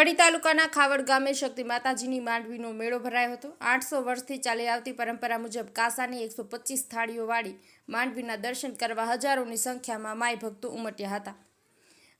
કડી તાલુકાના ખાવડ ગામે શક્તિ માતાજીની માંડવીનો મેળો ભરાયો હતો. આઠસો વર્ષથી ચાલી આવતી પરંપરા મુજબ કાસાની એકસો પચીસ થાળીઓવાળી માંડવીના દર્શન કરવા હજારોની સંખ્યામાં માય ભક્તો ઉમટ્યા હતા.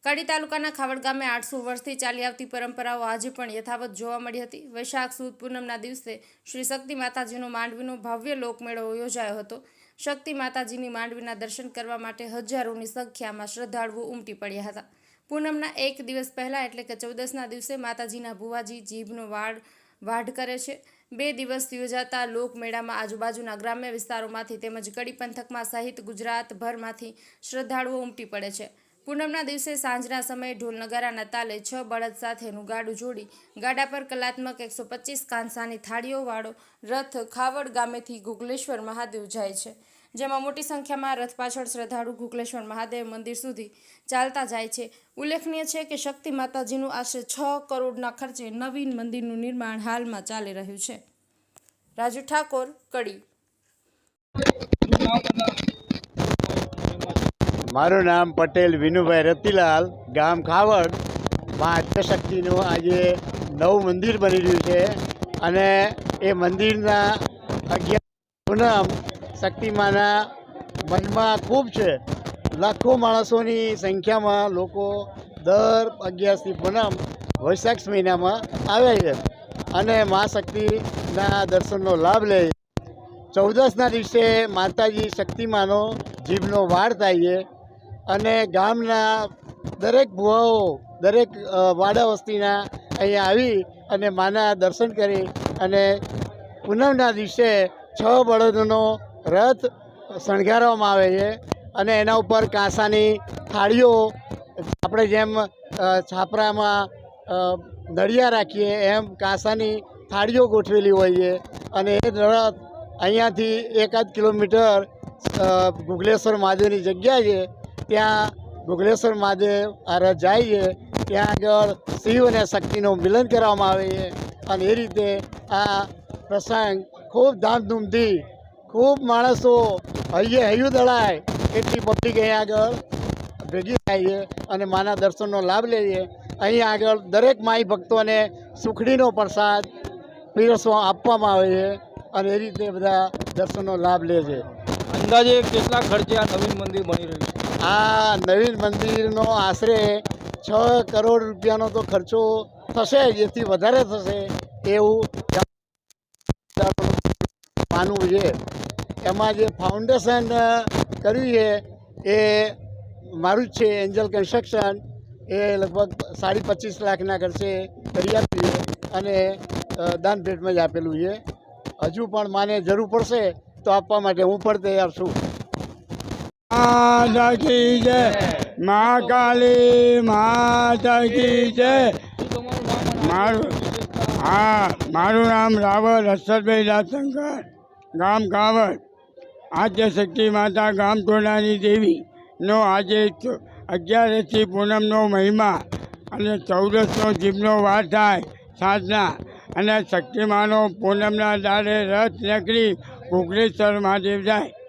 કડી તાલુકાના ખાવડ ગામે આઠસો વર્ષથી ચાલી આવતી પરંપરાઓ આજે પણ યથાવત જોવા મળી હતી. વૈશાખ સુદ પૂનમના દિવસે શ્રી શક્તિ માતાજીનો માંડવીનો ભવ્ય લોકમેળો યોજાયો હતો. શક્તિ માતાજીની માંડવીના દર્શન કરવા માટે હજારોની સંખ્યામાં શ્રદ્ધાળુઓ ઉમટી પડ્યા હતા. પૂનમના એક દિવસ પહેલાં એટલે કે ચૌદસના દિવસે માતાજીના ભુવાજી જીભનો વાડ વાઢ કરે છે. બે દિવસ યોજાતા લોકમેળામાં આજુબાજુના ગ્રામ્ય વિસ્તારોમાંથી તેમજ કડી પંથકમાં સહિત ગુજરાતભરમાંથી શ્રદ્ધાળુઓ ઉમટી પડે છે. પૂનમના દિવસે સાંજના સમયે ઢોલ નગારાના તાલે છ બળદ સાથેનું ગાડું જોડી ગાડા પર કલાત્મક એકસો પચીસ કાંસાની થાળીઓવાળો રથ ખાવડ ગામેથી ગુગલેશ્વર મહાદેવ જાય છે. જેમાં મોટી સંખ્યામાં રથ પાછળ શ્રદ્ધાળુ ગુગલેશ્વર મહાદેવ મંદિર સુધી ચાલતા જાય છે. ઉલ્લેખનીય છે કે શક્તિ માતાજીનું આશરે છ કરોડના ખર્ચે નવીન મંદિરનું નિર્માણ હાલમાં ચાલી રહ્યું છે. રાજુ ઠાકોર, કડી. મારું નામ પટેલ વિનુભાઈ રતિલાલ, ગામ ખાવડ. મા આદ્યશક્તિનું આજે નવું મંદિર બની રહ્યું છે અને એ મંદિરના અગિયાર પૂનમ શક્તિમાના મનમાં ખૂબ છે. લાખો માણસોની સંખ્યામાં લોકો દર અગિયારથી પૂનમ વૈશાખ મહિનામાં આવે છે અને મા શક્તિના દર્શનનો લાભ લે ચૌદસના દિવસે માતાજી શક્તિમાનો જીભનો વાડ થાય છે અને ગામના દરેક ભુવાઓ, દરેક વાડા વસ્તીના અહીંયા આવી અને માના દર્શન કરી અને પૂનમના દિવસે છ બળદનો રથ શણગારવામાં આવે છે અને એના ઉપર કાંસાની થાળીઓ આપણે જેમ છાપરામાં નળિયા રાખીએ એમ કાંસાની થાળીઓ ગોઠવેલી હોય છે અને એ રથ અહીંયાથી એકાદ કિલોમીટર ગુગલેશ્વર મહાદેવની જગ્યા છે. ત્યાં ગુગલેશ્વર મહાદેવ આ રથ જાય છે. ત્યાં આગળ શિવ અને શક્તિનું મિલન કરવામાં આવે છે અને એ રીતે આ પ્રસંગ ખૂબ ધામધૂમથી ખૂબ માણસો હૈયે હૈયું દળાય એટલી પબ્લિક અહીંયા આગળ ભેગી થાય છે અને માના દર્શનનો લાભ લઈએ. અહીં અહીંયા આગળ દરેક માઈ ભક્તોને સુખડીનો પ્રસાદ પીરસો આપવામાં આવે છે અને એ રીતે બધા દર્શનનો લાભ લે છે. અંદાજે કેટલા ખર્ચે આ નવીન મંદિર બની રહ્યું છે? આ નવીન મંદિરનો આશરે છ કરોડ રૂપિયાનો તો ખર્ચો થશે એથી વધારે થશે એવું માનવું છે એમાં જે ફાઉન્ડેશન કર્યું છે, એ મારું જ છે એન્જલ કન્સ્ટ્રક્શન એ લગભગ સાડી પચીસ લાખના ખર્ચે કરી આપ્યું અને દાન ભેટમાં જ આપેલું છે. હજુ પણ માને જરૂર પડશે તો આપવા માટે હું પણ તૈયાર છું. માતા કી જય, મા કાલી માતા કી જય. મારું, હા, મારું નામ રાવલ હર્ષદભાઈ દાસશંકર ગામ કાવડ આદ્યશક્તિ માતા ગામ ટોળાની દેવીનો આજે અગિયારસથી પૂનમનો મહિમા અને ચૌદસનો જીભનો વાર થાય સાધના અને શક્તિમાનો પૂનમના દાડે રથ નીકળી કુકરેશ્વર મહાદેવ જાય.